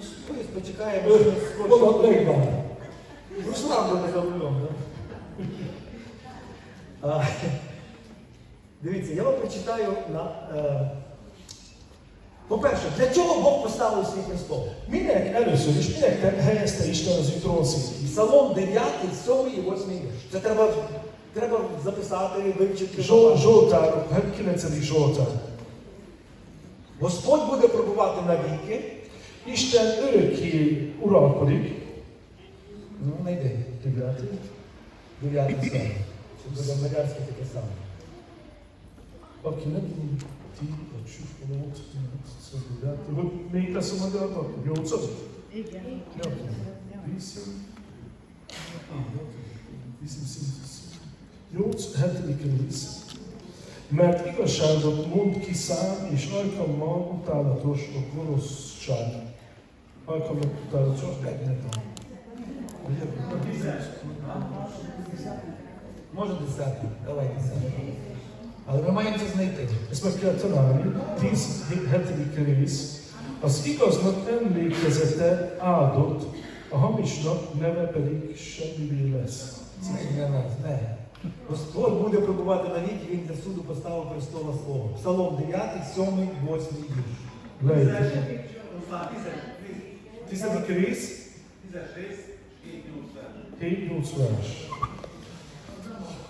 Що, почекаємо, що скорше. Руслан буде за рулем? А, Дивіться, я вам прочитаю на. Е, по-перше, для чого Бог поставив свій престол? Minek először is, minek te helyezte Isten az ő trónszékét? Псалом 9, 7 і 8 вірш. Це треба, треба записати, вивчити. Zsol, Zsoltár, 9. Zsoltár. Господь буде пробувати навіки. Isten örökké uralkodik. Na, ide, tudjátok? Tudjátok szám. Și vă rămâneați câte că seamă. Ok, nu ti a csúfolót, hogy még lesz a magyarban? Nyolcad? Igen. Viszem. Viszem szintén. Nyolc, hetediken viszem. Mert igazságot mond ki szám, és ajkammal utálatos a gonoszság Alkalommal utálatos a megnetem. Може десятий? Давай десятий. Але ми маємо це знайти. Ezt meg kell találni. 17. rész. Az igaznak emlékezete áldott, a hamisnak neve pedig semmivé lesz. Це не нас, не. Господь буде пробувати навіки, він для суду поставив престола свого. Псалом 9, 7, 8 вірш. Lejtő. Tizedik rész, 7-8 vers.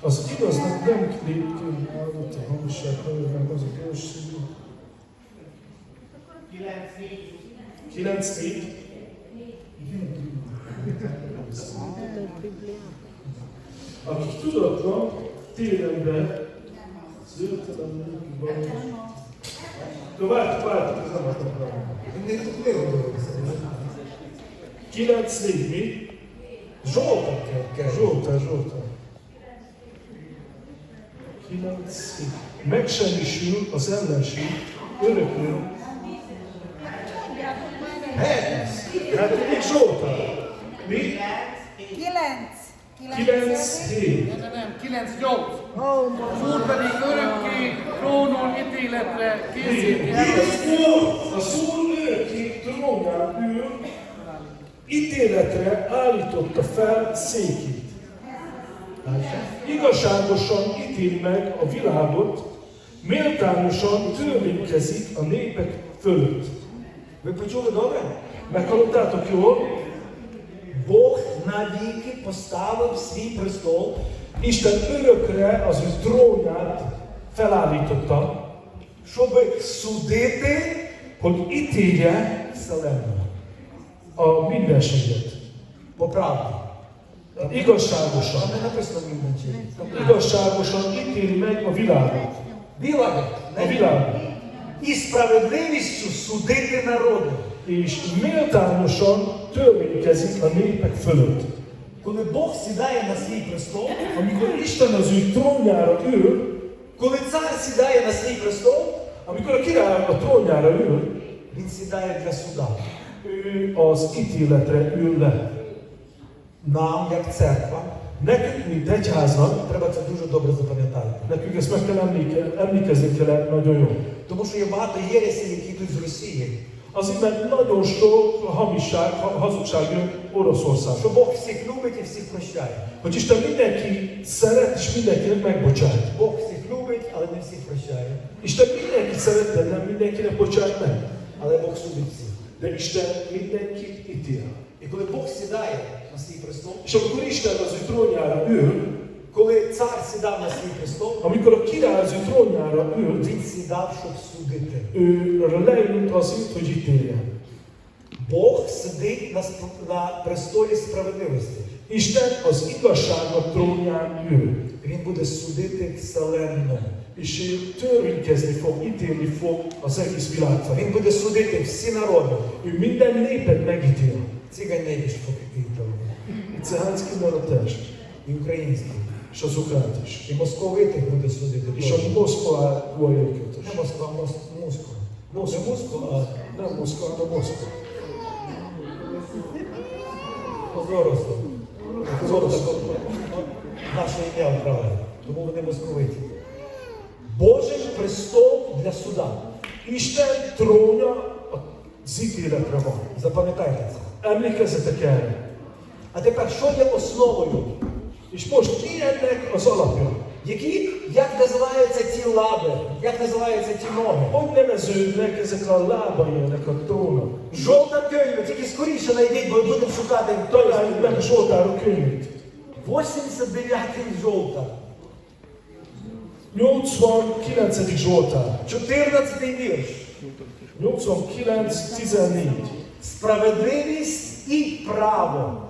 Az igaznak nem lépkén áldott a hamisság, hanem meg az a bőségű. 9 4 Akik tudatlan, télenbe, zöldtelenül van. De várj, várj, ez nem adok rá. не не робилося. 9 mi? Żółta kredka, żółta, kilenc 9 Megsemmisül az ellenség, örökül. Hetz! Hát mindig Zsolta. Mi? Kilenc. Kilenc hét. Nem, nem, kilenc nyolc. Az Úr pedig örökké trónul ítéletre készíti. Az Úr, az Úr örökké trónán ül, ítéletre állította fel székét. Igazságosan ítéli meg a világot, méltányosan törvénykezik a népek fölött. Ви почули добре? Meghallottátok jól? Бог навіки поставив свій престол, Isten örökre az ő trónját felállította, щоб судити hogy ítélje вселенну. A mindenséget. По правді. Там Igazságosan. не написано в Інчині. Igazságosan ítéli meg a világot. Біла A világot. справедливістю судити народи. És méltányosan törvénykezik a népek fölött. Коли Бог сідає на свій престол, Amikor Isten az ő trónjára ül, коли цар сідає на свій престол, amikor a király a trónjára ül, він сідає для суда. ő az ítéletre ül le. Нам, як церква, Nekünk, mint egyháznak, треба це дуже добре запам'ятати. nekünk ezt meg kell emléke, emlékezni kell nagyon jól. Тому що є багато єресів, які йдуть з Росії. Azért, mert nagyon sok hamisság, ha- hazugság jön Oroszország. Що Бог всіх любить і всіх прощає. Hogy Isten mindenki szeret és mindenkinek megbocsát. Бог всіх любить, але не всіх прощає. Isten mindenkit szeret, de nem mindenkinek bocsát meg. Але Бог судить всіх. De Isten mindenkit ítél. І коли Бог сідає на свій престол, amikor Isten az ő коли цар сідав на свій престол, amikor a király az trónjára ült, він сідав, щоб судити. ő leült azért, hogy ítélje. Бог сидить на, на престолі справедливості. Isten az igazságnak trónján ül, Він буде судити вселенну. És ő törvénykezni fog, ítélni fog az egész világ Він буде судити всі народи. Ő minden népet megítél. Цигань найбільш покидали. Itt Zelenszky a test, І український. és az ukrát is. І московитих буде судити. És теж. a moszkvaiakat Не is. Москва, Мос, Москва. Не Москва, а Nem Moszkva, hanem Moszkva. позоросло. Позоросло. Наше ім'я вправили. Тому вони московиті. Божий престол для суда. Isten trónja az ítéletre van. Запам'ятайте це. Emlékezzetek erre. А тепер, що є основою? Mi ennek az? Які, як називаються ці лаби? Як називаються ці ноги? A lábai ennek a trónak? Жовта könyve, тільки скоріше знайдіть, бо будемо шукати. Meg a Zsoltárok 89-й жовта, 89. Zsoltár. 14-й вірш. 89-14. Справедливість і право.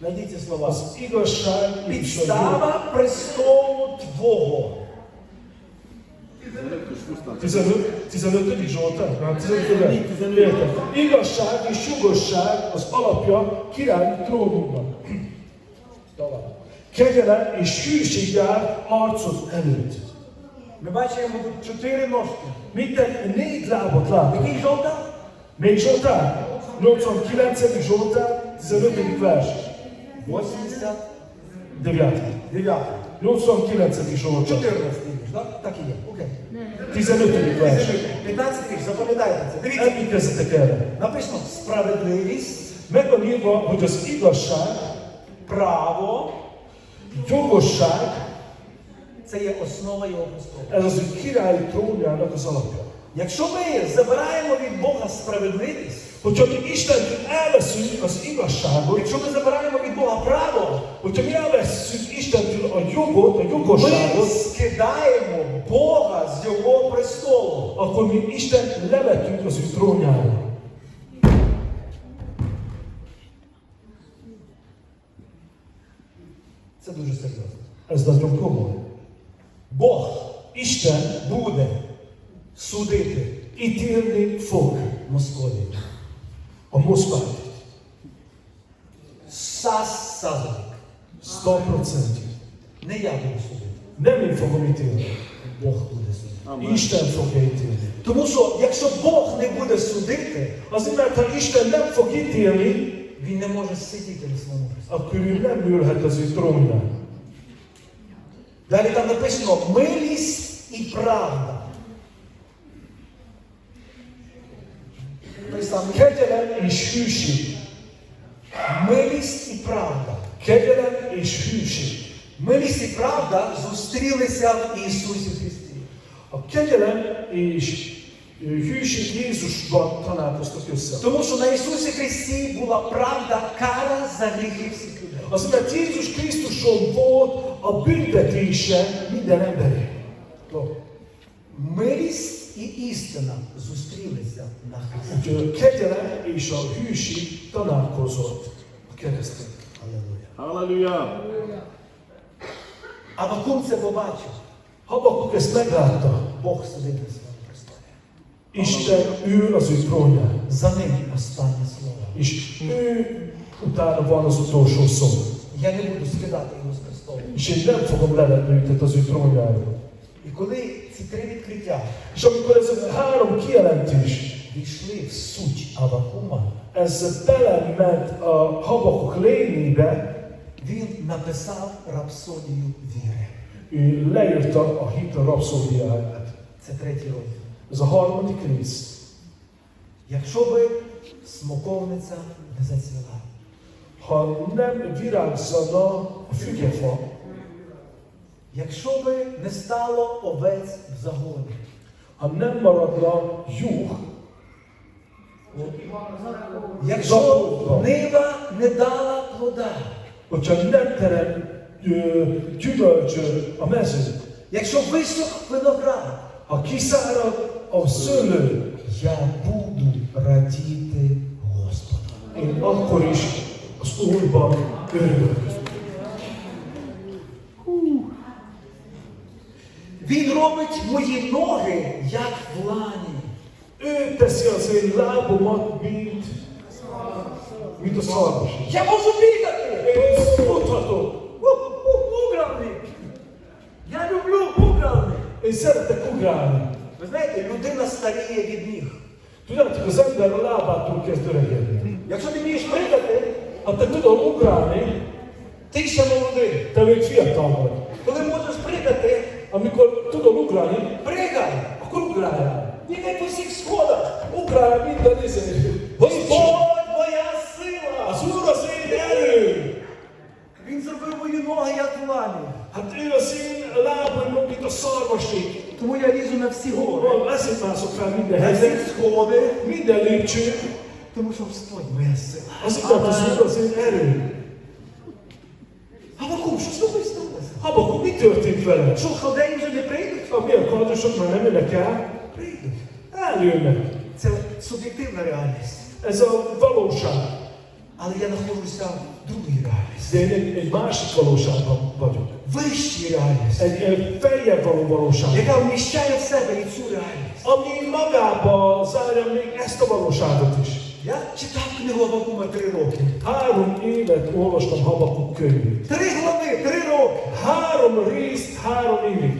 Найдіть ці слова. Az igazság és a jó. Підстава престолу Твого. 15. 15. Zsoltár? Hát 15. Értem. Igazság és jogosság az alapja királyi trónunknak. Tovább. Kegyelem és hűség jár arcod előtt. Ми бачимо тут чотири ножки. Minden négy lábot látunk. Який жовта? Még Zsoltár? 89. Zsoltár, 15. vers. 89. 9. 89. Zsoltár, 14 вірш, так? Так і є. Окей. 15. vers. 15 вірш, запам'ятайте це. Дивіться, Emlékezzetek erre. написано справедливість, Meg van írva, hogy az igazság, право, jogosság, це є основа його alapja. Якщо ми забираємо від Бога справедливість, Hogyha mi Istentől elveszünk az igazságot, якщо ми забираємо від Бога право, hogyha mi elveszünk Istentől a jogot, a ми jogosságot, скидаємо Бога з його престолу. akkor mi Istent levetünk az ő trónjára. Це дуже серйозно. Ez nagyon komoly. Бог Isten буде судити ítélni fog Московію. a Moszkvát. Сас сазовик. 100%. Не я буду судити. Én fogom ítélni. Бог буде судити. Fogja ítélni. Тому що якщо Бог не буде судити, mert ha Isten nem fog ítélni, він не може сидіти на своєму престолі. nem ülhet az ő. Далі там написано милість і правда. Самий Kegyelem és hűség. милість і правда. Kegyelem és hűség. Милість і правда зустрілися в Ісусі Христі. A kegyelem és hűség Jézusban találkoztak. Тому що на Ісусі Христі була правда кара за гріхи всіх людей. Az, mert Jézus Krisztuson volt a büntetése minden emberé. Милість і істина зустрілися на Христі. Úgyhogy a kegyelem és a hűség találkozott a kereszten. Аллилуйя. Halleluja. Авакум це побачив. Habakuk ezt meglátta. Бог сидить на своєму престолі. Isten ül az ő trónján. За ним останнє слово. És ő utána van az utolsó szó. Я не буду скидати його з престолу. És én nem fogom levenni őket az ő trónjáról. І коли ці три відкриття війшли в суть Авакума, він написав рапсодію віри. Це третій розділ. Якщо би смоковниця не зацвіла, Ha nem virágzana a fügefa, якщо би не стало овець в загоні, ha nem maradna juh, якщо нива не дала плода, mező, якщо висох виноград, kiszárad a szőlő, я буду радіти Господу. én akkor is az Úrban örülök. Він робить мої ноги, як в лані. Я можу бігати! Угравник! Я люблю угравник! Ugrálni. Ви знаєте, людина старіє від ніг. Öregedni. Якщо ти вмієш пригати, Ha te tudod ugrálni, ти ще молодий. te még fiatal vagy. Коли можеш пригати, amikor tudom ugrani, pregaj, akkor ugrálja. Бігай по всіх сходах, уграє, він донесе. Господь, моя сила! Азура сині! Він зробив мої ноги, як длані. А ти осін лапи, мов до сорвощі. Тому я лізу на всі гори. Лазить нас окра, міде гезет, сходи, міде ліпчик. Тому що Господь моя сила. Азура сині! kardosok már nem jönnek el? Прийдуть. Eljönnek. Це суб'єктивна реальність. Ez a valóság. Але я знаходжуся в другій реальності. De én egy, egy másik valóságban vagyok. Вищій реальності, Egy ilyen feljebb való valóság. яка вміщає в себе і цю реальність. Ami magába zárja még ezt a valóságot is. Я читав книгу Авакума три роки. Három évet olvastam Habakuk könyvét. Три глави, три роки. Három részt, három évig.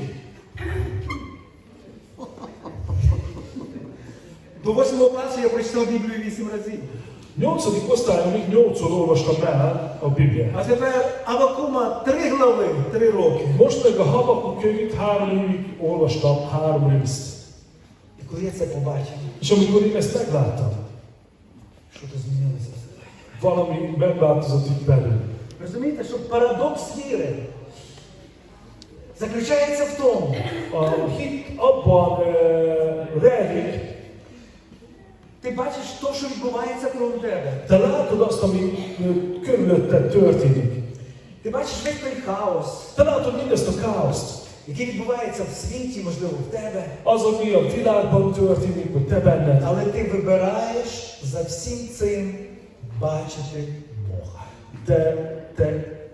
До восьмого класу я прочитав Біблію вісім разів. Nyolcadik osztályomig nyolcszor olvastam el a Bibliát. А тепер Авакума три глави, три роки. A Habakuk könyvét három évig olvastam, három részt. І коли я це побачив, És amikor én ezt megláttam, що то змінилося в valami megváltozott itt belül. Розумієте, що парадокс віри заключається в тому, hit abban e, rejlik, ти бачиш те, що відбувається кругом тебе. te látod azt, ami ö, körülötted történik. Ти бачиш весь той хаос, Te látod mindezt a káoszt. який відбувається в світі, можливо, в тебе. Az, ami a világban történik, vagy te benned. Але ти вибираєш за всім цим бачити Бога. De te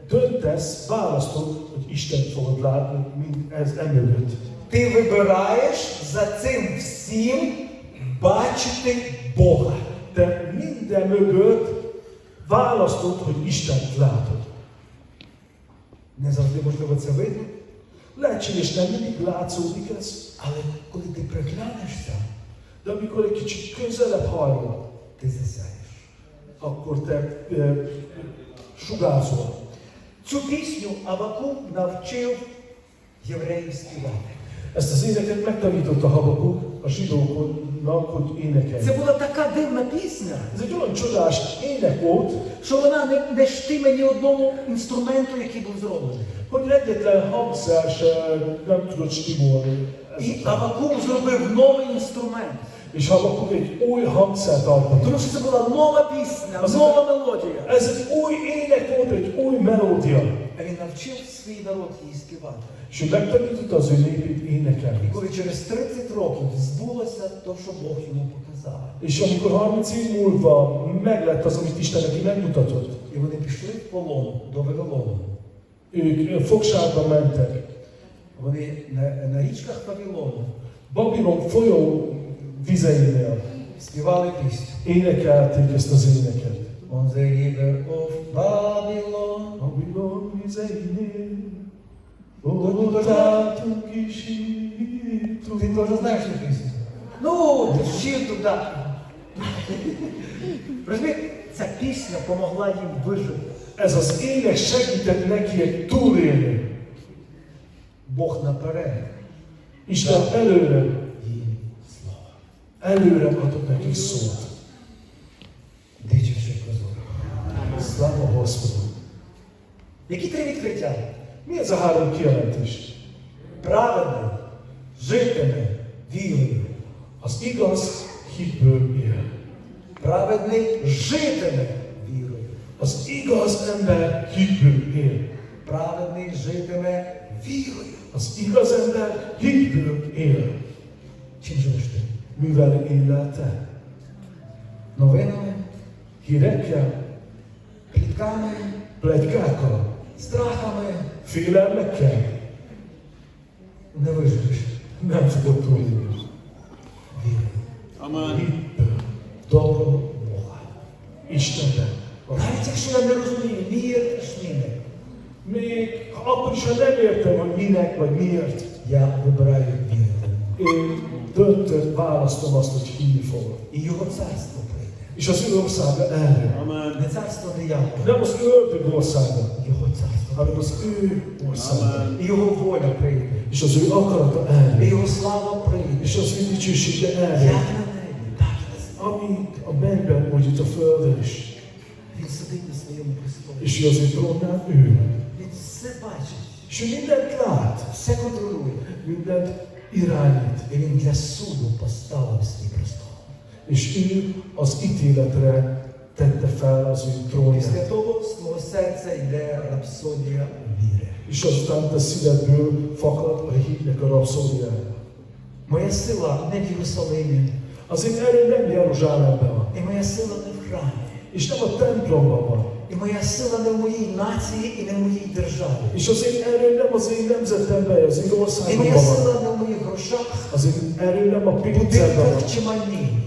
döntesz, választod, hogy Isten fogod látni, mind ez emögött. Ти вибираєш за цим всім бачити Бога. De minden mögött választod, hogy Istent látod. Не завжди можливо це видно, Lehetséges nem mindig látszódik ez, але коли ти приглянешся, de amikor egy kicsit közelebb hajlod, ти засяєш. akkor te e, sugárzol. Цю пісню Авакум навчив євреїв співати. Ezt az éneket megtanította Habakuk a zsidóknak, hogy énekelj. Це була така дивна пісня, що вона не, не штиме ні одному інструменту, який був зроблений. І Авакум зробив новий інструмент. És Habakuk egy új hangszert alkotott. Тому що це була нова пісня, нова мелодія. Egy új ének volt, egy. А він навчив свій народ її співати. Ő megtanította az ő népét І коли через 30 років збулося те, що Бог йому показав. Amikor 30 év múlva meglett az, amit Isten neki megmutatott, І вони пішли в полон до Вавилону. ők fogságba mentek. Вони на, на річках Вавилону Babilon folyó vizeinél співали пісню. énekelték ezt az éneket. On the river of Babylon. Babilon vizeinél Ти теж знаєш цю пісню? Ну, вчив туди. Розумієте, ця пісня допомогла їм вижити. Ez az ének segített nekiek túlélni. Бог наперед Isten előre, előre adott nekik szót. Дичавши прозоро. Slava Господу. Які три відкриття? Mi ez a három kijelentés? Právenő, zöjtene, dívő. Az igaz hitből él. Právedné, zsétene, víró. Az igaz ember hitből él. Právedné, zsétene, víró. Az igaz ember hitből él. Csincsosti, mivel élel te? Novenami, hírekkel, plitkámi, plegykákkal, страхами félelmekkel? не виживеш. Nem fogod túlélni. Вірою. Amen. Hitből, Доброго Бога. Istenben. Навіть якщо я не розумію, miért és minek, Még ha akkor is, ha nem értem, hogy minek vagy miért, я вибираю вірити. én döntött, választom azt, hogy hinni fogok. І його царство прийде. És az ő országa erre. Amen. Не царство диявола, Nem az ördög országa, його царство. hanem az ő országa. Amen. І його воля прийде. És az ő akarata І erre. його слава прийде. És az ő dicsősége Як erre. на небі, так і на землі. Ami a mennyben, úgy itt a földön is. Він сидить на своєму престолі. És ő az ő trónán ül. Він все бачить, És ő mindent lát, все контролює. mindent irányít. І він для суду поставив свій престол. És ő az ítéletre tette fel az ő trónját. És azután te szívedből fakad a hitnek a rapszódiája. Моя сила не в Єрусалимі, Az én erőm nem Jeruzsálemben van, і моя сила не в храмі, és nem a templomban van, і моя сила не в моїй нації і не в моїй державі. és az én erőm nem az én nemzetemben, az én І моя сила не в моїх грошах, Az én erőm nem a pincemben van, будинках чи майні.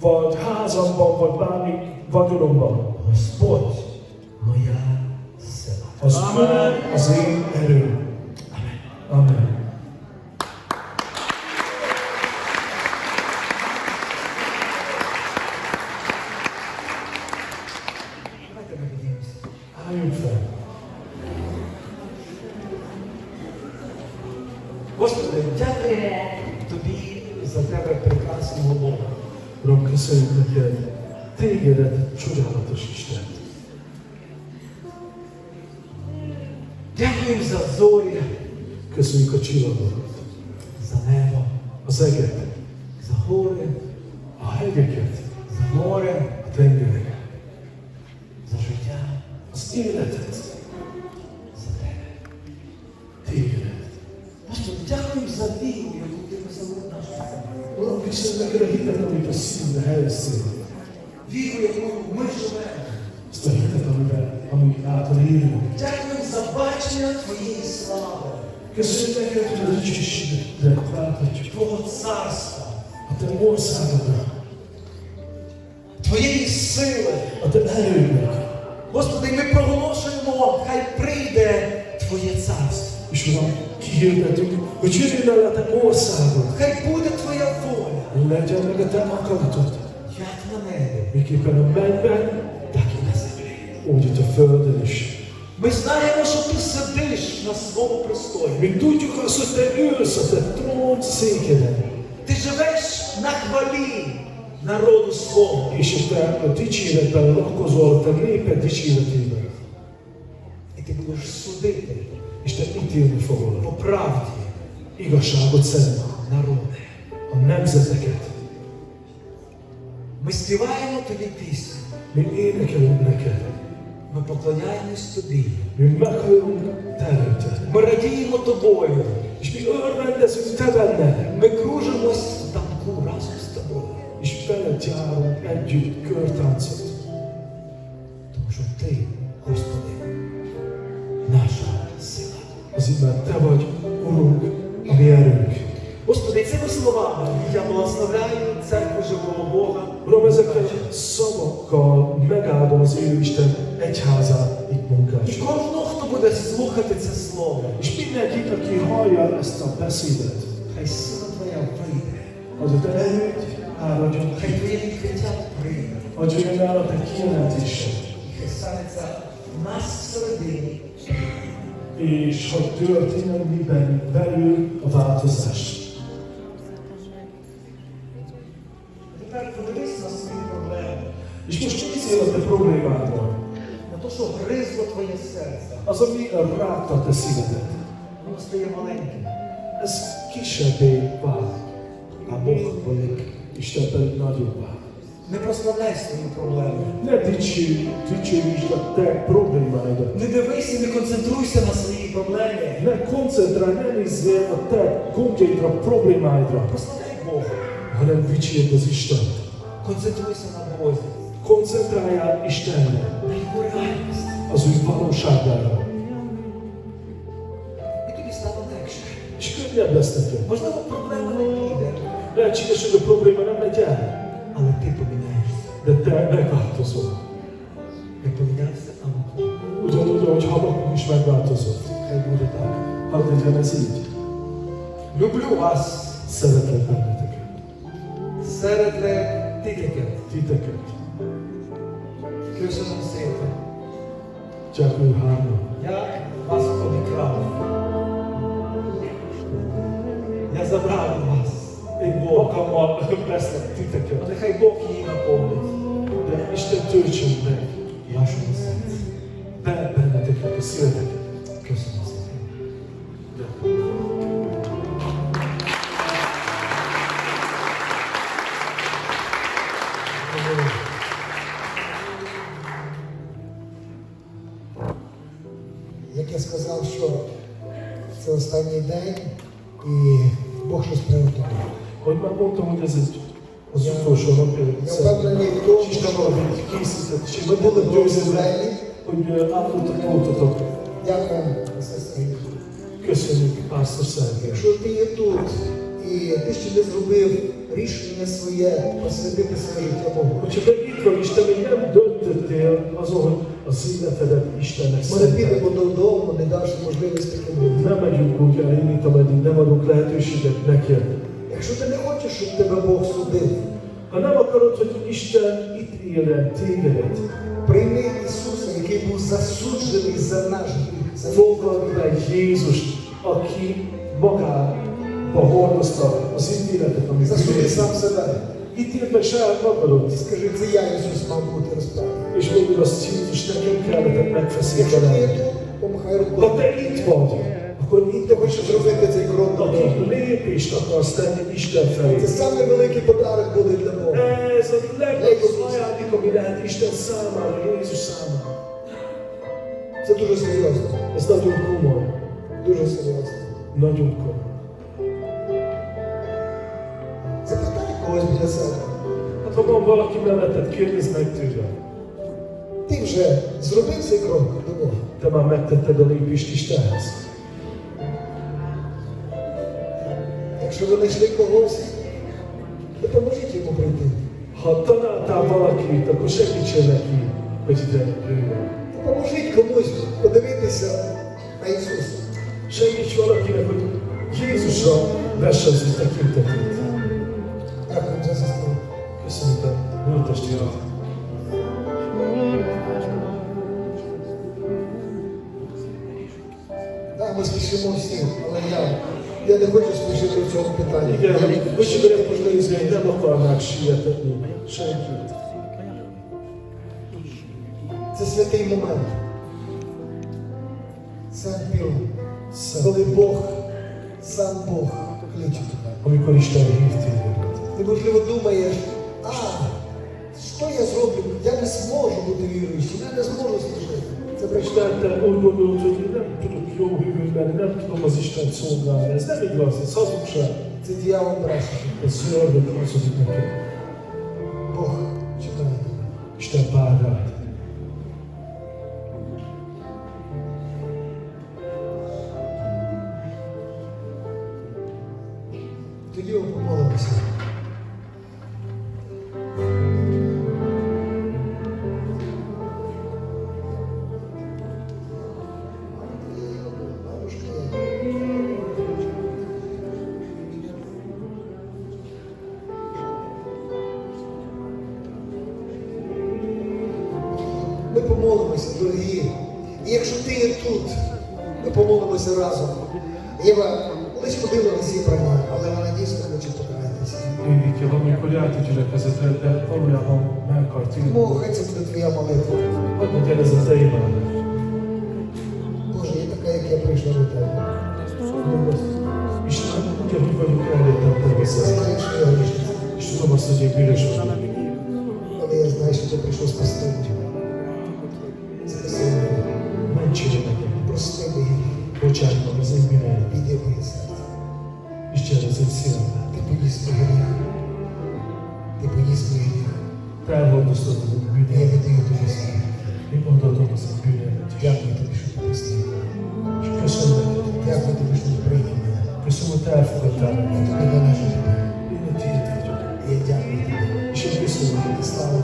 Vagy házamban, vagy bármi vagyonomban. Господь моя сила. Az ő az én erőm. Amen. Давайте ми підіймемося. Álljunk fel. Господи, дякуємо тобі за тебе прекрасного Бога. Uram, köszönjük neked tégedet, csodálatos Isten. Дякуємо за зорі, Köszönjük a csillagokat, за небо, az eget, за за бачення твоєї слави, Köszönjük neked, hogy a dicsőséget láthatjuk. Твого царства, A te országodra, твоєї сили. a te erőnek. Господи, ми проголошуємо, хай прийде Твоє царство. És Uram, kihirdetünk, hogy jöjjön el a te országod. Хай буде Твоя воля, meg a te akaratod. як на небі, a mennyben, так і на землі. földön is. Ми знаємо, що ти сидиш на своєму престолі. Ти живеш на хвалі народу свого. és hogy te a dicséretben lakozol, a te néped dicséretében, І ти будеш судити по правді igazságot szerint народи. a nemzeteket. Ми співаємо тобі пісню. Mi énekelünk neked, Ми поклоняємось тобі. Ми радіємо тобою. Ми кружимось в танку разом з тобою. Тому що ти, Господи, наша сила. Господи, цими словами я благословляю церкву живого Бога. A szavakkal megáldom az élő Isten egyházát itt І munkáson. кожного, хто буде слухати це слово, És mindenkit, aki hallja ezt a beszédet, хай сила Твоя прийде, az a te erőd áradjon хай ki, Твоє відкриття прийде, hogy jöjjön el a te kijelentésed, і хай станеться в нас всередині, és hogy történjen miben belül a változás. Az, ami rágta a szívedet. Ez kisebbé vált, а Бог. Isten pedig nagyobbá. Не прославляй свої проблеми. Ne dicsérj, dicsőítsd a te problémáidat. Не дивись не концентруйся на своїй проблемі. Ne koncentrálj, ne nézzél a te gondjaidra, problémáidra, Прославляй Бога. hanem dicsérd az Istent. Концентруйся на Бозі. Istenre, На реальність. Az ő valóságára, І тобі стане легше. és könnyebb lesz neked. Можливо, проблема не піде, Lehetséges, hogy a probléma nem megy el, але ти поміняєшся. de te megváltozol. Як помінявся Амон. Ugyanúgy, ahogy Habakuk is megváltozott. Хай буде так. Hadd legyen ez így. Люблю вас Szeretlek benneteket. серед тикетів. Titeket. Я забрав у вас. Én magammal veszlek titeket, А нехай Бог її наповнить de Isten töltsön meg в вашому серці. be benneteket, a szíveteket. Köszönöm átadtak voltatok. Дякуємо, сестри. Köszönjük, Pásztor Якщо ти є тут і ти ще не зробив рішення своє посвятити своє життя Богу. Hogyha te még nem döntöttél azon, hogy az Istennek Ми не szenteled. підемо додому, не давши можливості таким людям. Nem megyünk úgy el innit, ameddig nem adunk lehetőséget neki. Якщо ти не хочеш, щоб тебе Бог судив, Ha nem akarod, hogy Isten itt éljen tégedet, прийми який був засуджений за наш гріх. за aki magába hordozta az ítéletet, amit Засуди сам себе. Ítéld meg saját magadat, скажи, це я Ісус мав бути розправлений. kellett Якщо ти є megfeszítenem. тут, помахай Ha рукою. te itt vagy, akkor Ти хочеш зробити цей крок до Бога. aki lépést akarsz tenni Isten Це felé. великий подарок буде для Бога. Ez a legnagyobb ajándék, ami lehet Isten számára, Jézus számára. Це дуже серйозно. Ez nagyon komoly, Дуже серйозно. komoly. Запитай когось біля себе. Ha van valaki melletted, kérdezd meg tőle. Ти вже зробив цей крок до Бога. Te már megtetted a lépést Istenhez. Якщо ви знайшли когось, допоможіть йому прийти. Ha találtál valakit, akkor segítsél neki, hogy ide jöjjön. Допоможіть комусь подивитися на Ісуса. Segíts valakinek, hogy Jézusra vesse az ő tekintetét. Дякую за сестру. Köszönjük a nőtestvéret. Да, ми спішимо всі, але я, я не хочу спішити в цьому питанні. Я hogy хочу berek most nézni, hogy nem akarnák sietetni senkit. Це святий момент. Сам Піл, коли Бог, сам Бог кличе тебе. Ти, можливо, думаєш, а, що я зроблю? Я не зможу бути віруючим, я не зможу служити. Це брехня. Isten, te úgy gondolod, Тому хай це буде твоя молитва. Боже. Я така, як я прийшла до тебе. Але я знаю, що ти прийшов спасти.